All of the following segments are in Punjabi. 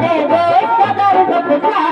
करे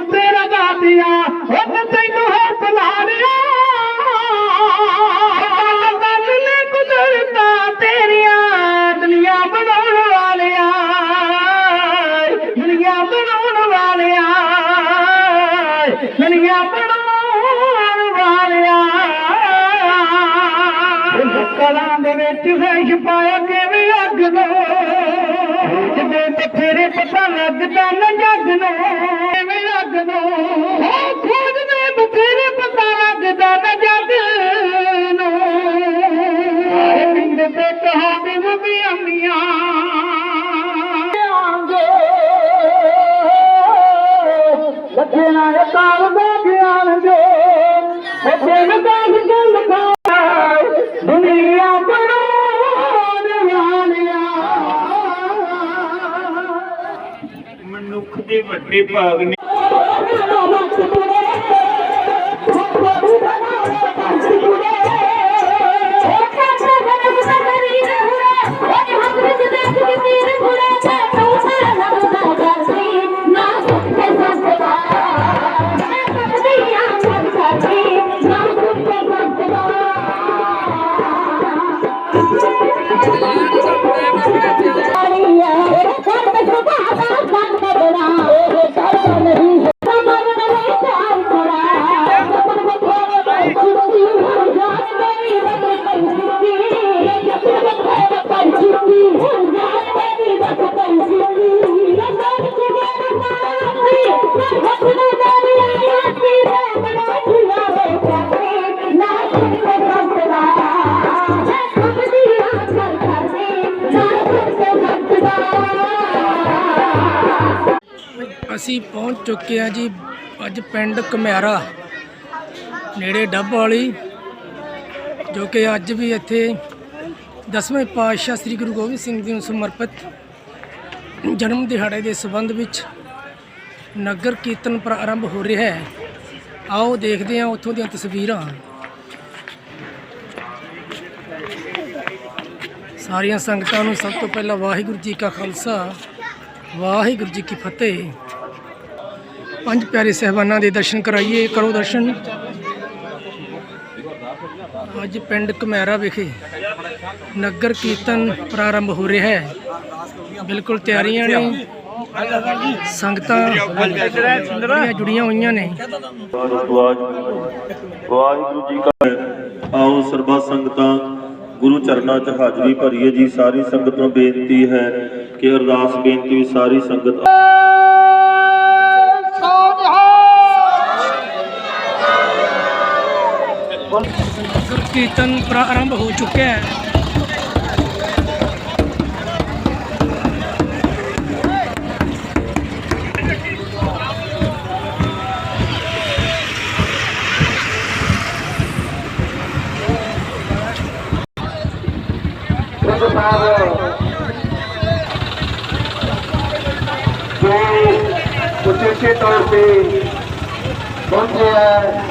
ਵਿੱਚ ਫੈਸ਼ ਪਾਇਆ ਕਿਵੇਂ ਅੱਗ ਨੂੰ ਜਿਵੇਂ ਤੇ ਫੇਰੇ ਪਤਾ ਲੱਗਦਾ ਨਾ ਜੱਗ ਨੂੰ ਕਿਵੇਂ ਅੱਗ ਨੂੰ ਹੋ ਖੋਜ ਦੇ ਬਥੇਰੇ ਪਤਾ ਲੱਗਦਾ ਨਾ ਜੱਗ ਨੂੰ ਆਏ ਪਿੰਡ ਤੇ ਕਹਾਣੀ ਵੀ ਅੰਮੀਆਂ ਲੱਗਣਾ ਕਾਲ ਦਾ ਗਿਆਨ ਜੋ ਬੱਚੇ ਨੂੰ ਕਾਲ ਗੱਲ people. ਅਸੀਂ ਪਹੁੰਚ ਚੁੱਕੇ ਹਾਂ ਜੀ ਅੱਜ ਪਿੰਡ ਕਮਿਆਰਾ ਨੇੜੇ ਡੱਬ ਵਾਲੀ, ਜੋ ਕਿ ਅੱਜ ਵੀ ਇੱਥੇ ਦਸਵੇਂ ਪਾਤਸ਼ਾਹ ਸ੍ਰੀ ਗੁਰੂ ਗੋਬਿੰਦ ਸਿੰਘ ਜੀ ਨੂੰ ਸਮਰਪਿਤ ਜਨਮ ਦਿਹਾੜੇ ਦੇ ਸੰਬੰਧ ਵਿੱਚ ਨਗਰ ਕੀਰਤਨ ਪ੍ਰਾਰੰਭ ਹੋ ਰਿਹਾ ਹੈ। ਆਓ ਦੇਖਦੇ ਹਾਂ ਉੱਥੋਂ ਦੀਆਂ ਤਸਵੀਰਾਂ। ਸਾਰੀਆਂ ਸੰਗਤਾਂ ਨੂੰ ਸਭ ਤੋਂ ਪਹਿਲਾਂ ਵਾਹਿਗੁਰੂ ਜੀ ਕਾ ਖਾਲਸਾ, ਵਾਹਿਗੁਰੂ ਜੀ ਕੀ ਫਤਿਹ। ਪੰਜ ਪਿਆਰੇ ਸਹਿਬਾਨਾਂ ਦੇ ਦਰਸ਼ਨ ਕਰਾਈਏ, ਕਰੋ ਦਰਸ਼ਨ। ਅੱਜ ਪਿੰਡ ਕਮੈਰਾ ਵਿਖੇ ਨਗਰ ਕੀਰਤਨ ਪ੍ਰਾਰੰਭ ਹੋ ਰਿਹਾ ਹੈ। ਬਿਲਕੁਲ ਤਿਆਰੀਆਂ ਨੇ, ਸੰਗਤਾਂ ਜੁੜੀਆਂ ਹੋਈਆਂ ਨੇ। ਵਾਹਿਗੁਰੂ ਜੀ ਕਾ ਆਓ ਸਰਬਾ ਸੰਗਤਾਂ, ਗੁਰੂ ਚਰਨਾਂ 'ਚ ਹਾਜ਼ਰੀ ਭਰੀਏ ਜੀ। ਸਾਰੀ ਸੰਗਤ ਨੂੰ ਬੇਨਤੀ ਹੈ ਕਿ ਅਰਦਾਸ, ਬੇਨਤੀ ਵੀ ਸਾਰੀ ਸੰਗਤ कीर्तन प्रारंभ हो चुके हैं जो उचित तौर पे पहुंचे हैं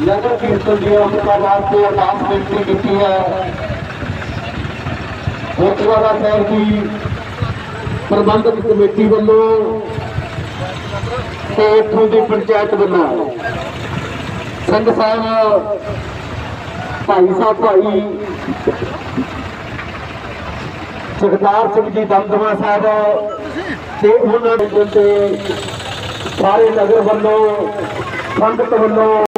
ਨਗਰ ਕੀਰਤਨ ਦੀ ਉਸਕਾ ਵਾਸਤੇ ਅਰਦਾਸ ਬੇਨਤੀ ਕੀਤੀ ਹੈ। ਗੁਰਦੁਆਰਾ ਸਾਹਿਬ ਦੀ ਪ੍ਰਬੰਧਕ ਕਮੇਟੀ ਵੱਲੋਂ ਤੇ ਇੱਥੋਂ ਦੀ ਪੰਚਾਇਤ ਵੱਲੋਂ ਸਿੰਘ ਸਾਹਿਬ, ਭਾਈ ਸਾਹਿਬ, ਭਾਈ ਸਰਦਾਰ ਸਿੰਘ ਜੀ, ਦਮਦਮਾ ਸਾਹਿਬ ਤੇ ਉਹਨਾਂ ਦੇ ਤੇ ਸਾਰੇ ਨਗਰ ਵੱਲੋਂ ਸੰਗਤ ਵੱਲੋਂ